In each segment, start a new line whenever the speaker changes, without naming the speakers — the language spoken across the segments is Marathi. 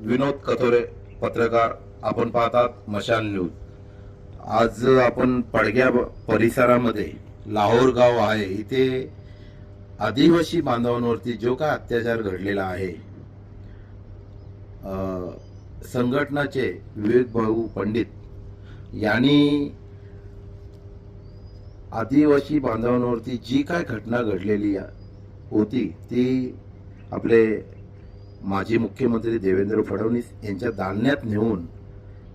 विनोद कथोरे पत्रकार आपण पाहतात मशाल न्यूज. आज आपण पडग्या परिसरामध्ये लाहोर गाव आहे. इथे आदिवासी बांधवांवरती जो काय अत्याचार घडलेला आहे संघटनाचे विवेक भाऊ पंडित यांनी आदिवासी बांधवांवरती जी काय घटना घडलेली होती ती आपले माजी मुख्यमंत्री देवेंद्र फडणवीस यांच्या दालन्यात नेऊन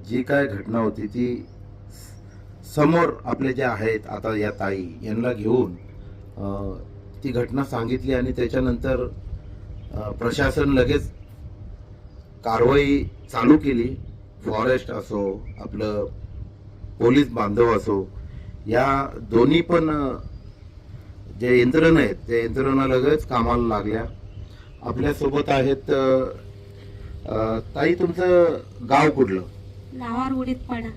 जी काय घटना होती ती समोर आपले जे आहेत आता या ताई यांना घेऊन ती घटना सांगितली आणि त्याच्यानंतर प्रशासन लगेच कारवाई चालू केली. फॉरेस्ट असो आपलं पोलीस बांधव असो या दोन्ही पण जे यंत्रणा आहेत त्या यंत्रणा लगेच कामाला लागल्या. आपल्यासोबत आहेत अ, ताई तुमचं गाव कुठलं?
लावार उडीत पडा.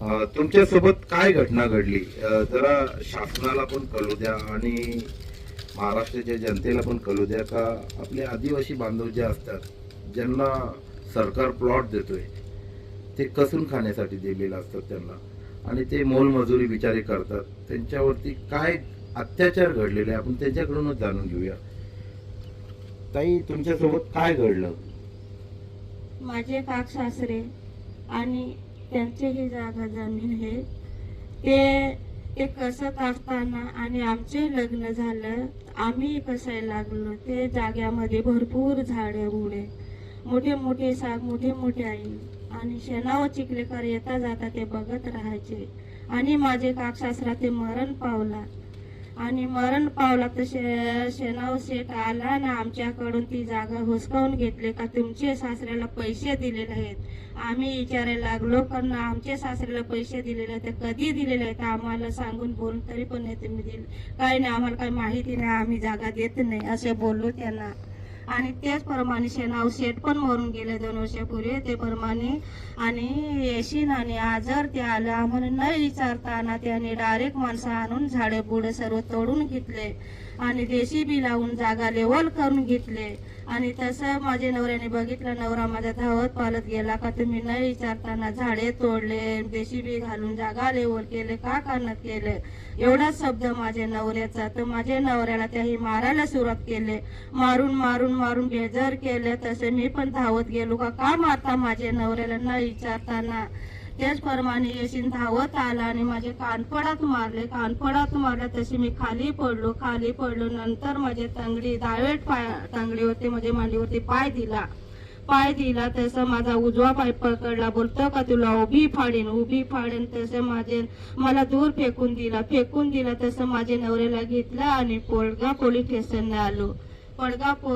अ, तुमच्यासोबत काय घटना घडली? अ, जरा शासनाला पण कळू द्या आणि महाराष्ट्राच्या जनतेला पण कळू द्या का? आपले आदिवासी बांधव जे असतात ज्यांना सरकार प्लॉट देतोय ते कसून खाण्यासाठी दिलेलं असतात त्यांना? आणि ते मोलमजुरी बिचारे करतात. त्यांच्यावरती काय अत्याचार घडलेले आहे, आपण त्यांच्याकडूनच जाणून घेऊया. ताई तुमच्यासोबत काय घडलं?
माझे काक सासरे आणि त्यांचे ही जागा जमीन आहे ते ते कसत असताना आणि आमचे लग्न झालं आम्ही कसायला लागलो. ते जाग्यामध्ये भरपूर झाडे उडे. मोठे मोठे साग मोठे मोठे आई आणि शेणावर चिखलेकर येता जाता ते बघत राहायचे. आणि माझे काक सासरा ते मरण पावला. आणि मरण पावला तर शे शेणाव शेट आला ना आमच्याकडून ती जागा हुसकावून घेतली का तुमचे सासऱ्याला पैसे दिलेले आहेत आम्ही विचारायला लागलो कारण आमच्या सासऱ्याला पैसे दिलेले आहेत कधी दिलेले आहेत आम्हाला सांगून बोलून तरी पण नाही तुम्ही दिले. काही नाही आम्हाला काही माहिती नाही आम्ही जागा देत नाही असे बोललो त्यांना. आणि त्याचप्रमाणे शेणाव शेट पण मरून गेले दोन वर्षापूर्वी. ते प्रमाणे आणि येशीन आणि आजार ते आलं म्हणून न विचारताना त्याने डायरेक्ट माणसं आणून झाडे बुडे सर्व तोडून घेतले. आणि देशी बी लावून जागा लेवल करून घेतले. आणि तसं माझ्या नवऱ्याने बघितलं नवरा माझा धावत पालत गेला का तुम्ही न विचारताना झाडे तोडले देशी बी घालून जागा लेवल केले का करण्यात केले? एवढाच शब्द माझ्या नवऱ्याचा. तर माझ्या नवऱ्याला त्याही मारायला सुरुवात केले. मारून मारून मारून बेजार केले तसे मी पण धावत गेलो का? का मारता माझ्या नवऱ्याला? न विचारताना. त्याचप्रमाणे येशीन धावत आला आणि माझे कानफडात मारले. कानफडात मारले तसे मी खाली पडलो. खाली पडलो नंतर माझे तंगडी दावेट पाय तंगडीवरती म्हणजे मांडीवरती पाय दिला. पाय दिला तसं माझा उजवा पाय पकडला. बोलतो का तुला उभी फाडेन उभी फाडेन. तसं माझे मला दूर फेकून दिला. फेकून दिला तसं माझ्या नवऱ्याला घेतला आणि पोळगा पोलीस स्टेशनला आलो. पडगा पो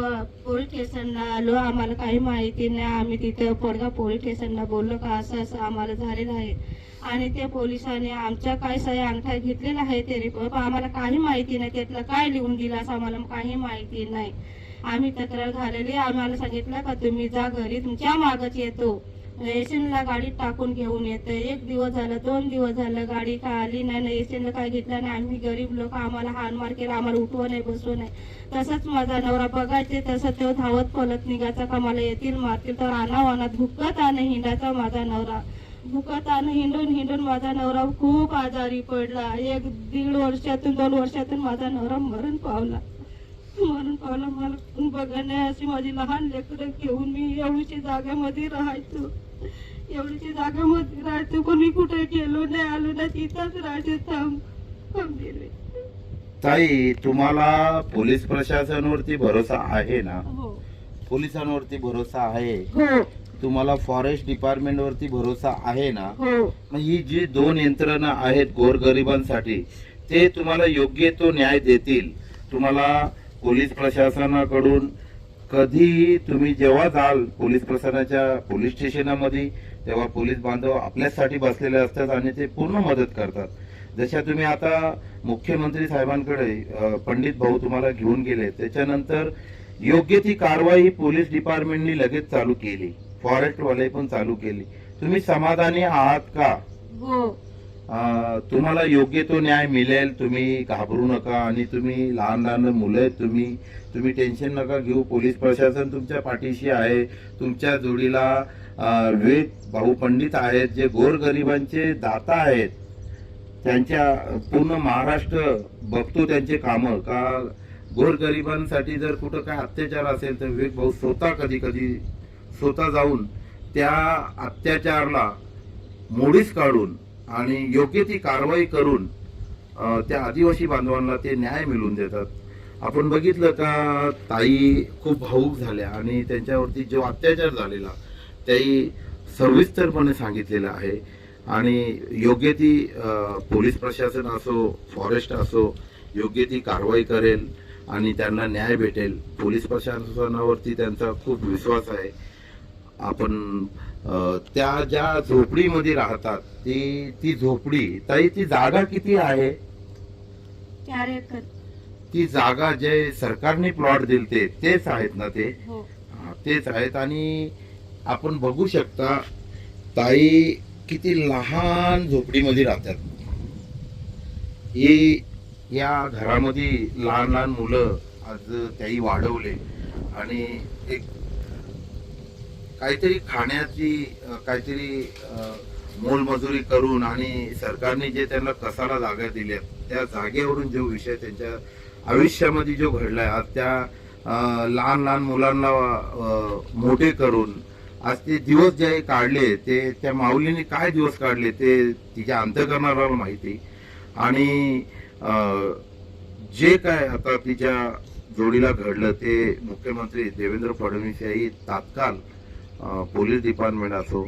पोलीस स्टेशनला आलो. आम्हाला काही माहिती नाही. आम्ही तिथं पडगा पोलीस स्टेशनला बोललो का असं असं आम्हाला झालेलं आहे आणि त्या पोलिसांनी आमच्या काय सह्या अंगठा घेतलेला आहे ते रिपोर्ट आम्हाला काही माहिती नाही. त्यातलं काय लिहून दिलं असं आम्हाला काही माहिती नाही. आम्ही तक्रार झालेली आम्हाला सांगितलं का तुम्ही जा घरी तुमच्या मागच येतो. एसीनला गाडीत टाकून घेऊन येतं. एक दिवस झालं दोन दिवस झालं गाडी का आली नाही ना एशियनला काय घेतलं नाही. आम्ही गरीब लोक आम्हाला हानमार केला आम्हाला उठवू नाही बसवं नाही. तसंच माझा नवरा बघायचे तसं तो धावत पलत निघायचा का मला येतील मारतील तर अनावनात भुकत आणि हिंडायचा माझा नवरा. भुकत आणि हिंडून हिंडून माझा नवरा खूप आजारी पडला. एक दीड वर्षातून दोन वर्षातून माझा नवरा मरण पावला. मरण पावला मला बघण्या अशी माझी लहान लेकरं घेऊन मी एवढीच्या जागेमध्ये राहायचो. जागेमध्ये राहायचो पण मी कुठे गेलो नाही आलो नाही तिथंच थांब थांबलेले
ताई तुम्हाला पोलीस प्रशासनावरती भरोसा आहे ना?
हो.
पोलिसांवरती भरोसा आहे.
हो.
तुम्हाला फॉरेस्ट डिपार्टमेंट वरती भरोसा आहे ना?
हो.
मग ही जी दोन यंत्रणा आहेत गोरगरिबांसाठी ते तुम्हाला योग्य तो न्याय देतील. तुम्हाला पोलीस प्रशासनाकडून कधीही तुम्ही जेव्हा जाल पोलीस प्रशासनाच्या पोलीस स्टेशनामध्ये तेव्हा पोलीस बांधव आपल्यासाठी बसलेले असतात आणि ते पूर्ण मदत करतात. जशा तुम्ही आता मुख्यमंत्री साहेबांकडे पंडित भाऊ तुम्हाला घेऊन गेले त्याच्यानंतर योग्य ती कारवाई पोलीस डिपार्टमेंटनी लगेच चालू केली. फॉरेस्ट वाले पण चालू केली. तुम्ही समाधानी आहात का?
हो.
तुम्हाला योग्य तो न्याय मिळेल. तुम्ही घाबरू नका आणि तुम्ही लहान लहान मुलं आहेत तुम्ही. तुम्ही टेन्शन नका घेऊ. पोलीस प्रशासन तुमच्या पाठीशी आहे. तुमच्या जोडीला अं, विवेक भाऊ पंडित आहेत जे गोरगरिबांचे दाता आहेत. त्यांच्या पूर्ण महाराष्ट्र बघतो त्यांचे कामं. का गोरगरिबांसाठी जर कुठं काय अत्याचार असेल तर विवेक भाऊ स्वतः कधी कधी स्वतः जाऊन त्या अत्याचारला मोडीस काढून आणि योग्य ती कारवाई करून त्या आदिवासी बांधवांना ते न्याय मिळवून देतात. आपण बघितलं का ताई खूप भाऊक झाल्या आणि त्यांच्यावरती जो अत्याचार झालेला त्याही सविस्तरपणे सांगितलेलं आहे. आणि योग्य ती पोलीस प्रशासन असो फॉरेस्ट असो योग्य ती कारवाई करेल आणि त्यांना न्याय भेटेल. पोलीस प्रशासनावरती त्यांचा खूप विश्वास आहे. आपण त्या ज्या झोपडीमध्ये राहतात ती ती झोपडी ताई ती जागा किती आहे?
चार एकर.
ती जागा जे सरकारने प्लॉट दिलते तेच आहेत ना ते?
हो.
हा, तेच आहेत. आणि आपण बघू शकता ताई किती लहान झोपडीमध्ये राहतात. ही या घरामध्ये लहान लहान मुलं आज त्याही वाढवले. आणि एक काहीतरी खाण्याची काहीतरी मोलमजुरी करून आणि सरकारने जे त्यांना कसाला जागा दिल्या त्या जागेवरून जो विषय त्यांच्या आयुष्यामध्ये जो घडलाय आज त्या लहान लहान मुलांना मोठे करून आज ते दिवस जे काढले ते त्या माऊलीने काय दिवस काढले ते तिच्या अंतकरणाला माहिती. आणि जे काय आता तिच्या जोडीला घडलं ते मुख्यमंत्री देवेंद्र फडणवीस याही तात्काळ पोलीस डिपार्टमेंट असो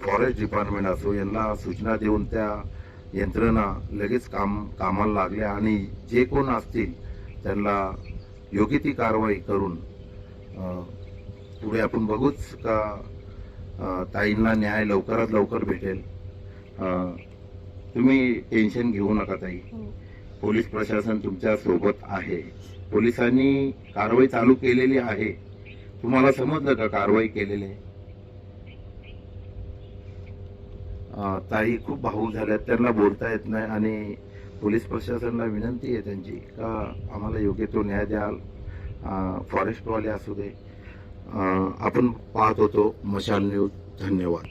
फॉरेस्ट डिपार्टमेंट असो यांना सूचना देऊन त्या यंत्रणा लगेच काम कामाला लागल्या आणि जे कोण असतील त्यांना योग्य ती कारवाई करून पुढे आपण बघूच का ताईंना न्याय लवकरात लवकर भेटेल. तुम्ही टेन्शन घेऊ नका ताई.
हो.
पोलीस प्रशासन तुमच्यासोबत आहे. पोलिसांनी कारवाई चालू केलेली आहे. तुम्हाला समजलं का कारवाई केलेली आहे अं, ताई खूप भाऊ झाल्यात त्यांना बोलता येत नाही आणि पोलीस प्रशासनाला विनंती आहे त्यांची का आम्हाला योग्य तो न्याय द्याल. फॉरेस्टवाले असू दे. आपण पाहत होतो मशाल न्यूज. धन्यवाद.